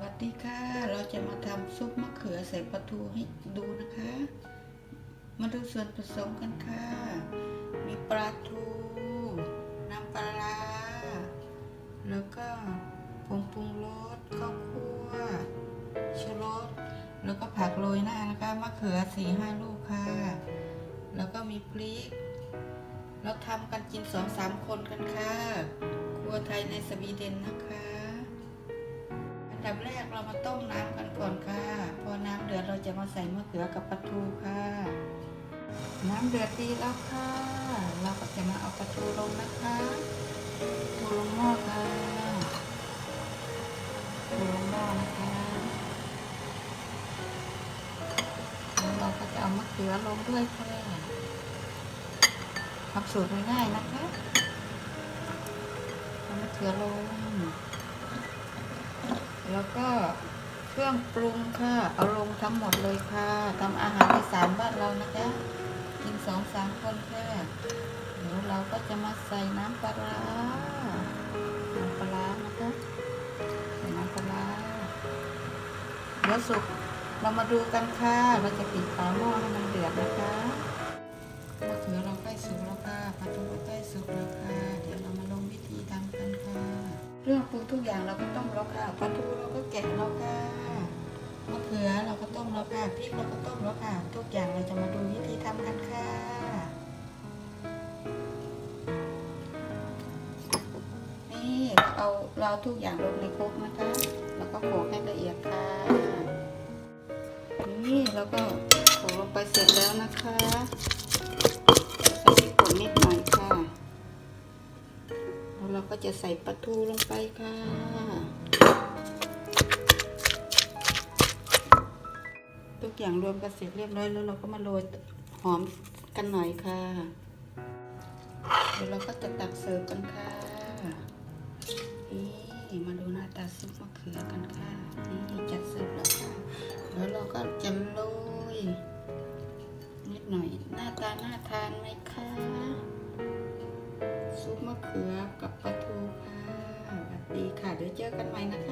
วัสดีค่ะ เราจะมาทำซุปมะเขือใส่ปลาทูให้ดูนะคะ มาดูส่วนผสมกันค่ะ มีปลาทู น้ำปลา แล้วก็ผงปรุงรสข้าวคั่วชูรส แล้วก็ผักโรยหน้านะคะ มะเขือสี่ห้าลูกค่ะ แล้วก็มีพริก เราทำกันกินสองสามคนกันค่ะ ครัวไทยในสวีเดนนะคะ ดับแรกเรามาต้มน้ำกันก่อนค่ะ พอน้ำเดือดเราจะมาใส่มะเขือกับปลาทูค่ะ น้ำเดือดดีแล้วค่ะ เราก็จะมาเอาปลาทูลงนะคะทูลงหม้อค่ะทูลงหม้อนะคะแล้วเราก็จะเอามะเขือลงด้วยค่ะทำสูตรง่ายๆนะคะเอามะเขือลง แล้วก็เครื่องปรุงค่ะเอาลงทั้งหมดเลยค่ะทำอาหารอีสานบ้านเรานะคะกินสองสามคนค่ะเดี๋ยวเราก็จะมาใส่น้ำปลาร้าน้ำปลาร้านะคะใส่น้ำปลาร้าเดี๋ยวสุกเรามาดูกันค่ะเราจะปิดฝาหม้อให้มันเดือดนะคะมะเขือเราใกล้สุกแล้วค่ะปลาทูใกล้สุกแล้วค่ะเดี๋ยวเรามาลงวิธีทำกันค่ะเรื่องปรุงทุกอย่างเราก็ต้มแล้วค่ะปลาทู แล้วค่ะพริกเราก็ต้มแล้วค่ะ ทุกอย่างเราจะมาดูวิธีทำกันค่ะนี่เอาเราทุกอย่างลงในครกนะคะ แล้วก็โขลกให้ละเอียดค่ะ นี่เราก็โขลกลงไปเสร็จแล้วนะคะใส่พริกป่นนิดหน่อยค่ะ แล้วเราก็จะใส่ปลาทูลงไปค่ะ กอย่างรวมกันเสร็จเรียบร้อยแล้วเราก็มาโรยหอมกันหน่อยค่ะ เดี๋ยวเราก็จะตักเสิร์ฟกันค่ะนี่มาดูหน้าตาซุปมะเขือกันค่ะนี่จัดเสิร์ฟแล้วค่ะแล้วเราก็จะโรยนิดหน่อยหน้าตาน่าทานไหมคะซุปมะเขือกับปลาทูค่ะสวัสดีค่ะเดี๋ยวเจอกันใหม่นะคะสวัสดีค่ะ